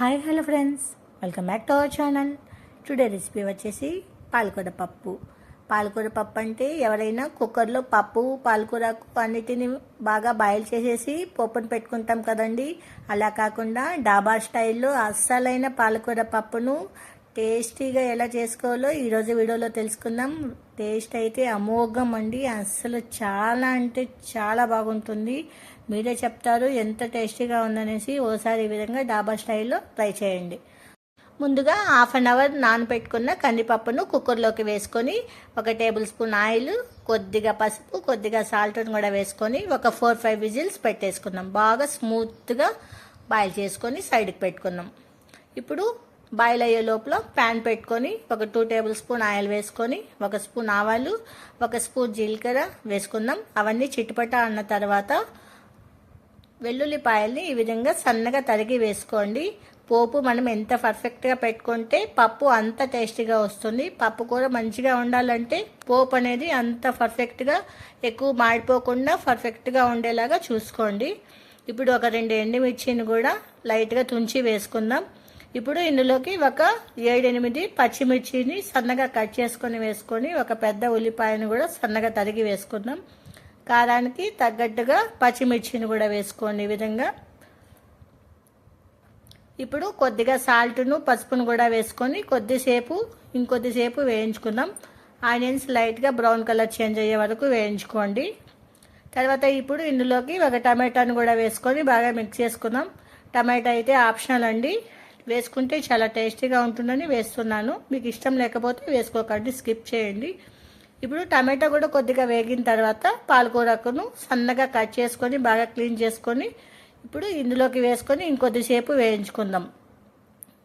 Hi hello friends. Welcome back to our channel. Today recipe వచ్చేసి పాలకూర పప్పు. పాలకూర పప్పు అంటే ఎవరైనా కుక్కర్లో పప్పు పాలకూర అన్నిటిని బాగా బాయిల్ చేసేసి పప్పును పెట్టుకుంటాం కదండి. అలా కాకుండా డాబా స్టైల్లో అస్సలైన పాలకూర పప్పును టేస్టీగా ఎలా చేసుకోవాలో ఈరోజు వీడియోలో తెలుసుకుందాం. టేస్ట్ అయితే అమోఘం అండి. అసలు చాలా అంటే చాలా బాగుంటుంది. మీరే చెప్తారు ఎంత టేస్టీగా ఉందనేసి ఓసారి ఈ విధంగా డాబా స్టైల్లో ట్రై చేయండి. ముందుగా హాఫ్ అన్ అవర్ నానబెట్టుకున్న కందిపప్పును కుక్కర్లోకి వేసుకొని ఒక టేబుల్ స్పూన్ ఆయిల్ కొద్దిగా పసుపు కొద్దిగా సాల్ట్ను కూడా వేసుకొని ఒక ఫోర్ ఫైవ్ విజిల్స్ పెట్టేసుకున్నాం బాగా స్మూత్గా బాయిల్ చేసుకొని సైడ్కి పెట్టుకున్నాం ఇప్పుడు బాయిల్ అయ్యే లోపల ప్యాన్ పెట్టుకొని ఒక టూ టేబుల్ స్పూన్ ఆయిల్ వేసుకొని ఒక స్పూన్ ఆవాలు ఒక స్పూన్ జీలకర్ర వేసుకుందాం. అవన్నీ చిట్టుపట అన్న తర్వాత వెల్లుల్లిపాయల్ని ఈ విధంగా సన్నగా తరిగి వేసుకోండి. పోపు మనం ఎంత పర్ఫెక్ట్గా పెట్టుకుంటే పప్పు అంత టేస్టీగా వస్తుంది. పప్పు కూర మంచిగా ఉండాలంటే పోపు అనేది అంత పర్ఫెక్ట్గా ఎక్కువ మాడిపోకుండా పర్ఫెక్ట్గా ఉండేలాగా చూసుకోండి. ఇప్పుడు ఒక రెండు ఎండుమిర్చిని కూడా లైట్గా తుంచి వేసుకుందాం. ఇప్పుడు ఇందులోకి ఒక ఏడెనిమిది పచ్చిమిర్చిని సన్నగా కట్ చేసుకొని వేసుకొని ఒక పెద్ద ఉల్లిపాయను కూడా సన్నగా తరిగి వేసుకుందాం. కారానికి తగ్గట్టుగా పచ్చిమిర్చిని కూడా వేసుకోండి ఈ విధంగా. ఇప్పుడు కొద్దిగా సాల్ట్ను పసుపును కూడా వేసుకొని కొద్దిసేపు ఇంకొద్దిసేపు వేయించుకుందాం. ఆనియన్స్ లైట్గా బ్రౌన్ కలర్ చేంజ్ అయ్యే వరకు వేయించుకోండి. తర్వాత ఇప్పుడు ఇందులోకి ఒక టమాటాను కూడా వేసుకొని బాగా మిక్స్ చేసుకుందాం. టమాటా అయితే ఆప్షనల్ అండి. వేసుకుంటే చాలా టేస్టీగా ఉంటుందని వేస్తున్నాను. మీకు ఇష్టం లేకపోతే వేసుకోకండి స్కిప్ చేయండి. ఇప్పుడు టమాటా కూడా కొద్దిగా వేగిన తర్వాత పాలకూరకును సన్నగా కట్ చేసుకొని బాగా క్లీన్ చేసుకొని ఇప్పుడు ఇందులోకి వేసుకొని ఇంకొద్దిసేపు వేయించుకుందాం.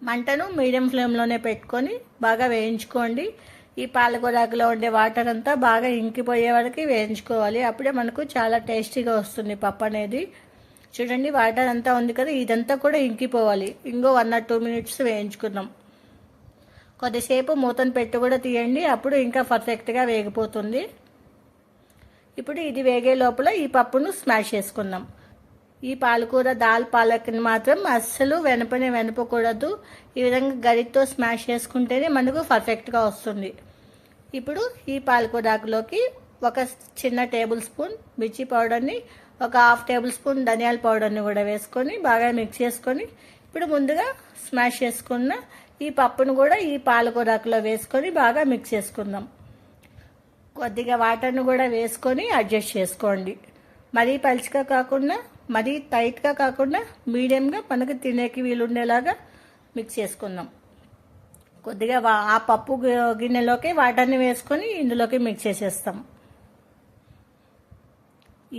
మంటను మీడియం ఫ్లేమ్లోనే పెట్టుకొని బాగా వేయించుకోండి. ఈ పాలకూరకులో ఉండే వాటర్ అంతా బాగా ఇంకిపోయే వరకు వేయించుకోవాలి. అప్పుడే మనకు చాలా టేస్టీగా వస్తుంది పప్పు అనేది. చూడండి వాటర్ అంతా ఉంది కదా ఇదంతా కూడా ఇంకిపోవాలి. ఇంకో వన్ ఆర్ టూ మినిట్స్ వేయించుకుందాం. కొద్దిసేపు మూతను పెట్టి కూడా తీయండి అప్పుడు ఇంకా పర్ఫెక్ట్గా వేగిపోతుంది. ఇప్పుడు ఇది వేగే లోపల ఈ పప్పును స్మాష్ చేసుకుందాం. ఈ పాలకూర దాల్ పాలక్ని మాత్రం అస్సలు వెనపనే వెనపకూడదు. ఈ విధంగా గరితో స్మాష్ చేసుకుంటేనే మనకు పర్ఫెక్ట్గా వస్తుంది. ఇప్పుడు ఈ పాలకూరాకులోకి ఒక చిన్న టేబుల్ స్పూన్ మిర్చి పౌడర్ని ఒక హాఫ్ టేబుల్ స్పూన్ ధనియాల పౌడర్ని కూడా వేసుకొని బాగా మిక్స్ చేసుకొని ఇప్పుడు ముందుగా స్మాష్ చేసుకున్న ఈ పప్పును కూడా ఈ పాలకూరకులో వేసుకొని బాగా మిక్స్ చేసుకుందాం. కొద్దిగా వాటర్ను కూడా వేసుకొని అడ్జస్ట్ చేసుకోండి. మరీ పలుచగా కాకుండా మరీ టైట్గా కాకుండా మీడియంగా మనకు తినేకి వీలుండేలాగా మిక్స్ చేసుకుందాం. కొద్దిగా ఆ పప్పు గిన్నెలోకి వాటర్ని వేసుకొని ఇందులోకి మిక్స్ చేసేస్తాం.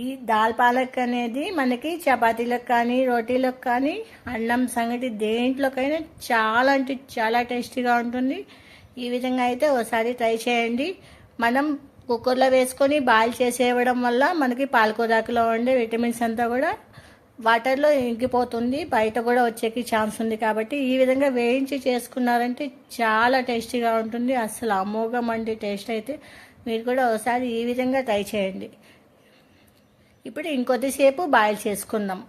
ఈ దాల్ పాలక్ అనేది మనకి చపాతీలకు కానీ రోటీలకు కానీ అన్నం సంగటి దేంట్లోకైనా చాలా అంటే చాలా టేస్టీగా ఉంటుంది. ఈ విధంగా అయితే ఒకసారి ట్రై చేయండి. మనం కుక్కర్లో వేసుకొని బాయిల్ చేసేయడం వల్ల మనకి పాలకూరాకులో ఉండే విటమిన్స్ అంతా కూడా వాటర్లో ఇంకిపోతుంది బయట కూడా వచ్చేకి ఛాన్స్ ఉంది కాబట్టి ఈ విధంగా వేయించి చేసుకున్నారంటే చాలా టేస్టీగా ఉంటుంది. అసలు అమోఘం అండి టేస్ట్ అయితే. మీరు కూడా ఒకసారి ఈ విధంగా ట్రై చేయండి. ఇప్పుడు ఇంకొద్దిసేపు బాయిల్ చేసుకుందాం.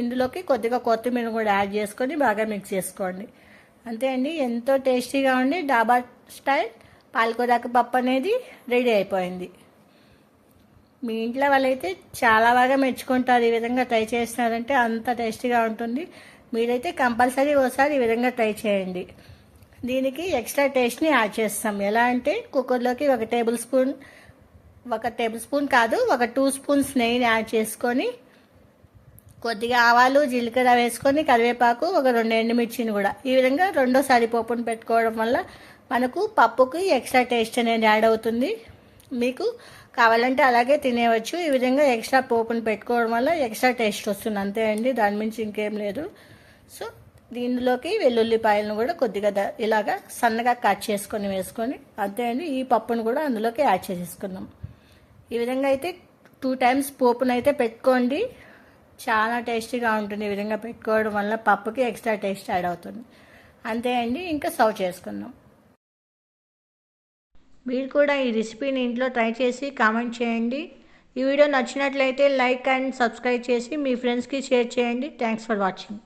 ఇందులోకి కొద్దిగా కొత్తిమీర కూడా యాడ్ చేసుకొని బాగా మిక్స్ చేసుకోండి. అంతే అండి ఎంతో టేస్టీగా ఉండి డాబా స్టైల్ పాలకూరాకు పప్పు అనేది రెడీ అయిపోయింది. మీ ఇంట్లో వాళ్ళైతే చాలా బాగా మెచ్చుకుంటారు ఈ విధంగా ట్రై చేసినారంటే అంత టేస్టీగా ఉంటుంది. మీరైతే కంపల్సరీ ఒకసారి ఈ విధంగా ట్రై చేయండి. దీనికి ఎక్స్ట్రా టేస్ట్ని యాడ్ చేస్తాం. ఎలా అంటే కుక్కర్లోకి ఒక టేబుల్ స్పూన్ ఒక టేబుల్ స్పూన్ కాదు ఒక టూ స్పూన్స్ నెయ్యిని యాడ్ చేసుకొని కొద్దిగా ఆవాలు జీలకర్ర వేసుకొని కరివేపాకు ఒక రెండు ఎండుమిర్చిని కూడా. ఈ విధంగా రెండోసారి పప్పును పెట్టుకోవడం వల్ల మనకు పప్పుకి ఎక్స్ట్రా టేస్ట్ అనేది యాడ్ అవుతుంది. మీకు కావాలంటే అలాగే తినేవచ్చు ఈ విధంగా ఎక్స్ట్రా పోపుని పెట్టుకోవడం వల్ల ఎక్స్ట్రా టేస్ట్ వస్తుంది. అంతే అండి దాని మించి ఇంకేం లేదు. సో దీనిలోకి వెల్లుల్లిపాయలను కూడా కొద్దిగా ఇలాగా సన్నగా కట్ చేసుకొని వేసుకొని అంతే అండి ఈ పప్పును కూడా అందులోకి యాడ్ చేసేసుకుందాం. ఈ విధంగా అయితే టూ టైమ్స్ పోపును అయితే పెట్టుకోండి. చాలా టేస్టీగా ఉంటుంది ఈ విధంగా పెట్టుకోవడం వల్ల పప్పుకి ఎక్స్ట్రా టేస్ట్ యాడ్ అవుతుంది. అంతే అండి ఇంకా సర్వ్ చేసుకుందాం. మీరు కూడా ఈ రెసిపీని ఇంట్లో ట్రై చేసి కామెంట్ చేయండి. ఈ వీడియో నచ్చినట్లయితే లైక్ అండ్ సబ్స్క్రైబ్ చేసి మీ ఫ్రెండ్స్కి షేర్ చేయండి. Thanks for watching